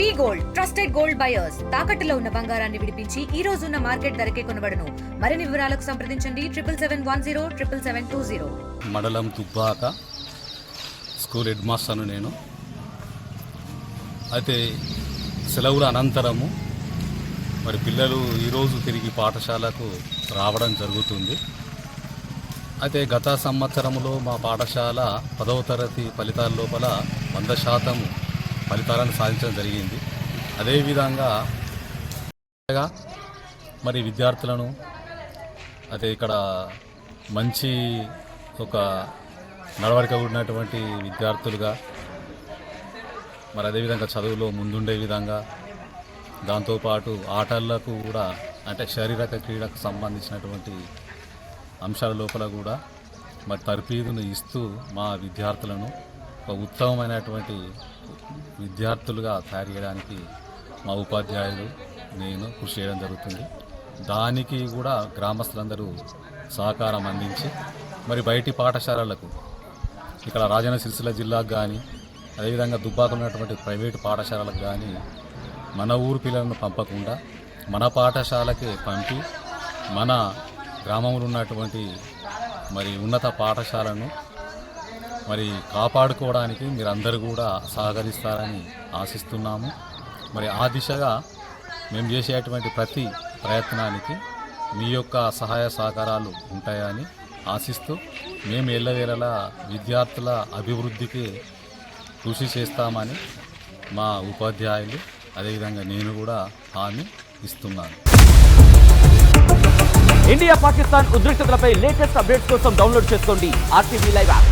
V gold trusted gold buyers. తాకట్టులో ఉన్న బంగారాన్ని విడిపించి ఈ రోజు ఉన్న మార్కెట్ ధరకే కొనబడను. మరిన్ని వివరాలకు సంప్రదించండి. Triple seven one zero triple seven two zero. మండలం తుబ్బాక స్కూల్ హెడ్ మాస్టర్ను నేను. అయితే సెలవుల అనంతరము మరి పిల్లలు ఈరోజు తిరిగి పాఠశాలకు రావడం జరుగుతుంది. అయితే గత సంవత్సరంలో మా పాఠశాల పదవ తరగతి ఫలితాల లోపల వంద శాతం ఫలితాలను సాధించడం జరిగింది. అదేవిధంగా మరి విద్యార్థులను అయితే ఇక్కడ మంచి ఒక నడవడిక ఉన్నటువంటి విద్యార్థులుగా మరి అదేవిధంగా చదువులో ముందుండే విధంగా దాంతోపాటు ఆటలకు కూడా అంటే శారీరక క్రీడకు సంబంధించినటువంటి అంశాల లోపల కూడా మరి తర్ఫీదును ఇస్తూ మా విద్యార్థులను ఒక ఉత్తమమైనటువంటి విద్యార్థులుగా తయారు చేయడానికి మా ఉపాధ్యాయులు నేను కృషి చేయడం జరుగుతుంది. దానికి కూడా గ్రామస్తులందరూ సహకారం అందించి మరి బయటి పాఠశాలలకు ఇక్కడ రాజన్న సిరిసిల్ల జిల్లాకు కానీ అదేవిధంగా దుబ్బాక ఉన్నటువంటి ప్రైవేటు పాఠశాలలకు కానీ మన ఊరు పిల్లలను పంపకుండా మన పాఠశాలకే పంపి మన గ్రామంలో ఉన్నటువంటి మరి ఉన్నత పాఠశాలను మరి కాపాడుకోవడానికి మీరందరూ కూడా సహకరిస్తారని ఆశిస్తున్నాము. మరి ఆ దిశగా మేము చేసేటువంటి ప్రతి ప్రయత్నానికి మీ యొక్క సహాయ సహకారాలు ఉంటాయని ఆశిస్తూ మేము ఎల్లవేళలా విద్యార్థుల అభివృద్ధికి కృషి చేస్తామని మా ఉపాధ్యాయులు అదేవిధంగా నేను కూడా హామీ ఇస్తున్నాను. ఇండియా పాకిస్తాన్ ఉద్రిక్తతలపై లేటెస్ట్ అప్డేట్స్ కోసం డౌన్లోడ్ చేసుకోండి ఆర్టీవీ లైవ్ యాప్.